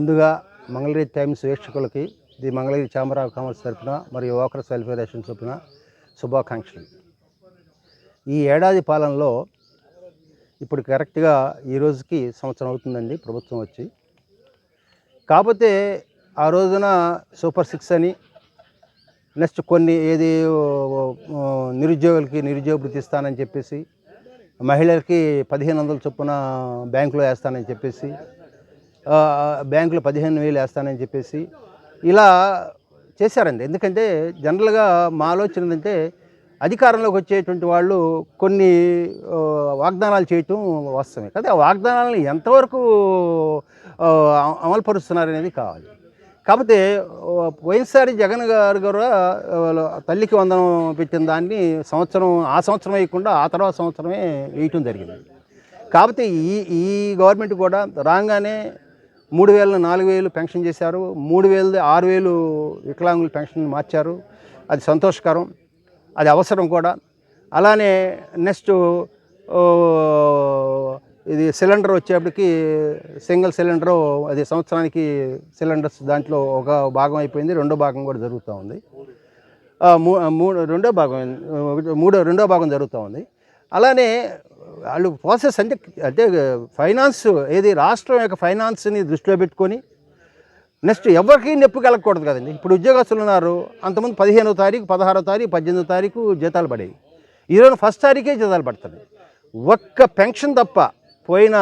ముందుగా Mangalagiri times వీక్షకులకి the Mangalagiri chamber of commerce తరఫున మరియు వాకర్స్ వెల్ఫేర్ అసోసియేషన్ తరఫున శుభాకాంక్షలు. ఈ ఏడాది పాలనలో ఇప్పుడు కరెక్ట్గా ఈ రోజుకి సంవత్సరం అవుతుందండి ప్రభుత్వం వచ్చి. కాకపోతే ఆ రోజున సూపర్ సిక్స్ అని నెక్స్ట్ కొన్ని ఏది నిరుద్యోగులకి నిరుద్యోగ భృతి ఇస్తానని చెప్పేసి మహిళలకి పదిహేను వందల చొప్పున బ్యాంకులో వేస్తానని చెప్పేసి బ్యాంకులో పదిహేను వేలు వేస్తానని చెప్పేసి ఇలా చేశారండి. ఎందుకంటే జనరల్గా మా ఆలోచన ఏంటంటే అధికారంలోకి వచ్చేటువంటి వాళ్ళు కొన్ని వాగ్దానాలు చేయటం వాస్తవమే. కదా ఆ వాగ్దానాలను ఎంతవరకు అమలుపరుస్తున్నారు అనేది కావాలి. కాకపోతే ఆ, పోయినసారి జగన్ గారు కూడా తల్లికి వందనం పెట్టిన దాన్ని సంవత్సరం ఆ సంవత్సరం వేయకుండా ఆ తర్వాత సంవత్సరమే వేయటం జరిగింది. కాకపోతే ఈ ఈ గవర్నమెంట్ కూడా రాగానే మూడు వేల నాలుగు వేలు పెన్షన్ చేశారు. మూడు వేలు ఆరు వేలు వికలాంగులు పెన్షన్ మార్చారు. అది సంతోషకరం. అది అవసరం కూడా. అలానే నెక్స్ట్ ఇది సిలిండర్ వచ్చేప్పటికి సింగిల్ సిలిండరు అది సంవత్సరానికి సిలిండర్స్ దాంట్లో ఒక భాగం అయిపోయింది. రెండో భాగం కూడా జరుగుతూ ఉంది. మూ మూడు రెండో భాగం మూడో రెండో భాగం జరుగుతూ ఉంది. అలానే వాళ్ళు ప్రాసెస్ అంటే అంటే ఫైనాన్స్ ఏది రాష్ట్రం యొక్క ఫైనాన్స్ని దృష్టిలో పెట్టుకొని నెక్స్ట్ ఎవరికి నొప్పి కలగకూడదు కదండి. ఇప్పుడు ఉద్యోగస్తులు ఉన్నారు అంతకుముందు పదిహేనో తారీఖు పదహారో తారీఖు పద్దెనిమిదో తారీఖు జీతాలు పడేవి. ఈరోజు ఫస్ట్ తారీఖే జీతాలు పడుతుంది ఒక్క పెన్షన్ తప్ప పోయిన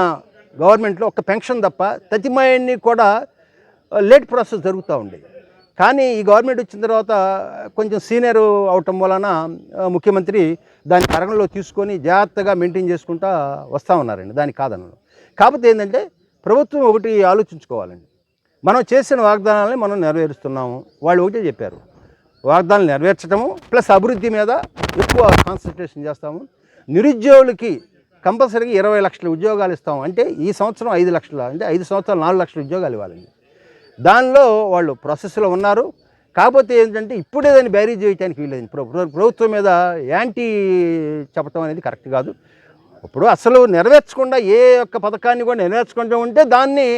గవర్నమెంట్లో ఒక్క పెన్షన్ తప్ప తతిమాయన్ని కూడా లేట్ ప్రాసెస్ జరుగుతూ ఉండేది. కానీ ఈ గవర్నమెంట్ వచ్చిన తర్వాత కొంచెం సీనియర్ అవటం వలన ముఖ్యమంత్రి దాన్ని పరిగణలో తీసుకొని జాగ్రత్తగా మెయింటైన్ చేసుకుంటా వస్తూ ఉన్నారండి. దానికి కాదనను. కాకపోతే ఏంటంటే ప్రభుత్వం ఒకటి ఆలోచించుకోవాలండి. మనం చేసిన వాగ్దానాలని మనం నెరవేరుస్తున్నాము. వాళ్ళు ఒకటే చెప్పారు. వాగ్దానాలు నెరవేర్చడము ప్లస్ అభివృద్ధి మీద ఎక్కువ కాన్సన్ట్రేషన్ చేస్తాము. నిరుద్యోగులకి కంపల్సరీగా ఇరవై లక్షల ఉద్యోగాలు ఇస్తాము. అంటే ఈ సంవత్సరం ఐదు లక్షల అంటే ఐదు సంవత్సరాలు నాలుగు లక్షల ఉద్యోగాలు ఇవ్వాలండి. దానిలో వాళ్ళు ప్రాసెస్లో ఉన్నారు. కాకపోతే ఏంటంటే ఇప్పుడే దాన్ని బ్యారేజ్ చేయడానికి వీలేదు ప్రభుత్వం మీద యాంటీ చెప్పటం అనేది కరెక్ట్ కాదు. ఇప్పుడు అసలు నెరవేర్చకుండా ఏ యొక్క పథకాన్ని కూడా నెరవేర్చకుండా ఉంటే దాన్ని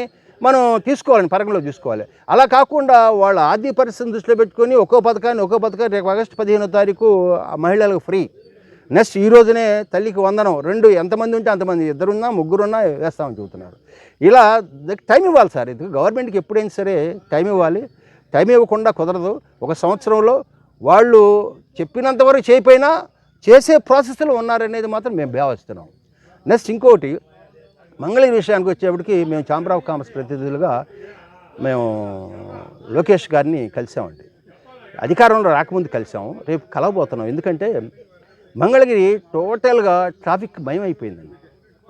మనం తీసుకోవాలని పరంగంలో తీసుకోవాలి అలా కాకుండా వాళ్ళ ఆర్థిక పరిస్థితిని దృష్టిలో పెట్టుకొని ఒక్కో పథకాన్ని ఒక్కో పథకాన్ని రేపు ఆగస్టు పదిహేనో తారీఖు ఆ మహిళలకు ఫ్రీ నెక్స్ట్ ఈ రోజునే తల్లికి వందనం. రెండు ఎంతమంది ఉంటే అంతమంది. ఇద్దరున్నా ముగ్గురున్నా వేస్తామని చెబుతున్నారు. ఇలా టైం ఇవ్వాలి సార్. ఇది గవర్నమెంట్కి ఎప్పుడైనా సరే టైం ఇవ్వాలి. టైం ఇవ్వకుండా కుదరదు. ఒక సంవత్సరంలో వాళ్ళు చెప్పినంతవరకు చేయపోయినా చేసే ప్రాసెస్లో ఉన్నారనేది మాత్రం మేము భావిస్తున్నాం. నెక్స్ట్ ఇంకోటి మంగళగిరి విషయానికి వచ్చేప్పటికి మేము ఛాంబర్ ఆఫ్ కామర్స్ ప్రతినిధులుగా మేము లోకేష్ గారిని కలిసామండి. అధికారంలో రాకముందు కలిసాము. రేపు కలవబోతున్నాం. ఎందుకంటే మంగళగిరి టోటల్గా ట్రాఫిక్ భయం అయిపోయిందండి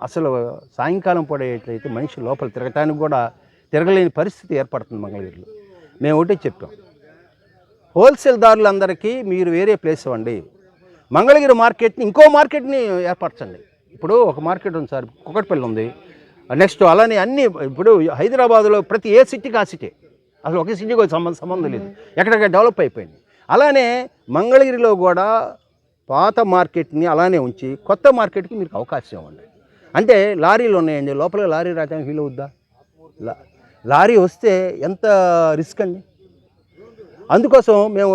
అసలు సాయంకాలం పడేట్లయితే మనిషి లోపల తిరగటానికి కూడా తిరగలేని పరిస్థితి ఏర్పడుతుంది మంగళగిరిలో. మేము ఒకటే చెప్పాం. హోల్సేల్ దారులందరికీ మీరు వేరే ప్లేస్ ఇవ్వండి. మంగళగిరి మార్కెట్ని ఇంకో మార్కెట్ని ఏర్పరచండి. ఇప్పుడు ఒక మార్కెట్ ఉంది సార్ కుక్కటిపల్లి ఉంది. నెక్స్ట్ అలానే అన్ని ఇప్పుడు హైదరాబాద్లో ప్రతి ఏ సిటీకి ఆ సిటీ. అసలు ఒకే సిటీకి సంబంధం సంబంధం లేదు. ఎక్కడెక్కడ డెవలప్ అయిపోయింది. అలానే మంగళగిరిలో కూడా పాత మార్కెట్ని అలానే ఉంచి కొత్త మార్కెట్కి మీకు అవకాశం ఇవ్వండి. అంటే లారీలు ఉన్నాయండి లోపల లారీ రావడానికి వీలు అవుద్దా? లారీ వస్తే ఎంత రిస్క్ అండి? అందుకోసం మేము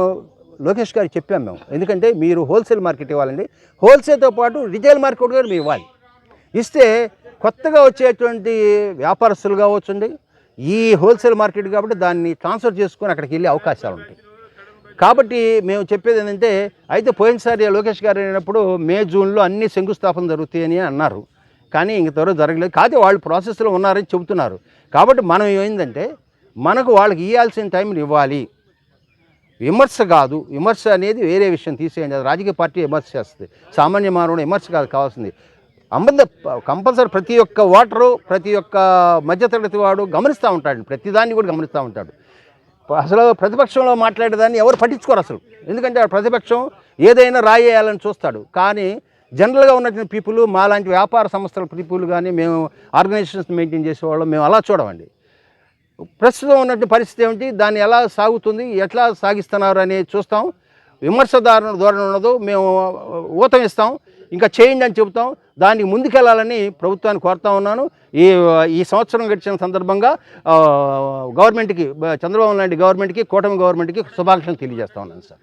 లోకేష్ గారికి చెప్పాం మేము. ఎందుకంటే మీరు హోల్సేల్ మార్కెట్ ఇవ్వాలండి. హోల్సేల్తో పాటు రిటైల్ మార్కెట్ కూడా మీరు ఇవ్వాలి. ఇస్తే కొత్తగా వచ్చేటువంటి వ్యాపారస్తులు కావచ్చండి. ఈ హోల్సేల్ మార్కెట్ కాబట్టి దాన్ని ట్రాన్స్ఫర్ చేసుకొని అక్కడికి వెళ్ళే అవకాశాలు ఉంటాయి. కాబట్టి మేము చెప్పేది ఏంటంటే అయితే పోయినసారి లోకేష్ గారు అయినప్పుడు మే జూన్లో అన్ని శంకుస్థాపన జరుగుతాయని అన్నారు. కానీ ఇంక త్వరగా జరగలేదు. కాకపోతే వాళ్ళు ప్రాసెస్లో ఉన్నారని చెబుతున్నారు. కాబట్టి మనం ఏంటంటే మనకు వాళ్ళకి ఇవ్వాల్సిన టైంని ఇవ్వాలి. విమర్శ కాదు. విమర్శ అనేది వేరే విషయం తీసేయండి. అది రాజకీయ పార్టీ విమర్శ చేస్తుంది. సామాన్య మానవుడు విమర్శ కాదు కావాల్సింది. అంబంద కంపల్సరీ ప్రతి ఒక్క ఓటరు ప్రతి ఒక్క మధ్యతరగతి వాడు గమనిస్తూ ఉంటాడు. ప్రతిదాన్ని కూడా గమనిస్తూ ఉంటాడు. అసలు ప్రతిపక్షంలో మాట్లాడేదాన్ని ఎవరు పట్టించుకోరు అసలు. ఎందుకంటే ఆ ప్రతిపక్షం ఏదైనా రాయేయాలని చూస్తాడు. కానీ జనరల్గా ఉన్నటువంటి పీపుల్ మాలాంటి వ్యాపార సంస్థల పీపుల్ కానీ మేము ఆర్గనైజేషన్స్ మెయింటైన్ చేసేవాళ్ళం మేము అలా చూడమండి. ప్రస్తుతం ఉన్నటువంటి పరిస్థితి ఏమిటి? దాన్ని ఎలా సాగుతుంది? ఎట్లా సాగిస్తున్నారు అనేది చూస్తాం. విమర్శదారు ధోరణి ఉండదు మేము ఊతం ఇస్తాం. ఇంకా చేయండి అని చెబుతాం. దానికి ముందుకెళ్ళాలని ప్రభుత్వాన్ని కోరుతా ఉన్నాను. ఈ ఈ సంవత్సరం గడిచిన సందర్భంగా గవర్నమెంట్కి చంద్రబాబు నాయుడు గవర్నమెంట్కి కూటమి గవర్నమెంట్కి శుభాకాంక్షలు తెలియజేస్తా ఉన్నాను సార్.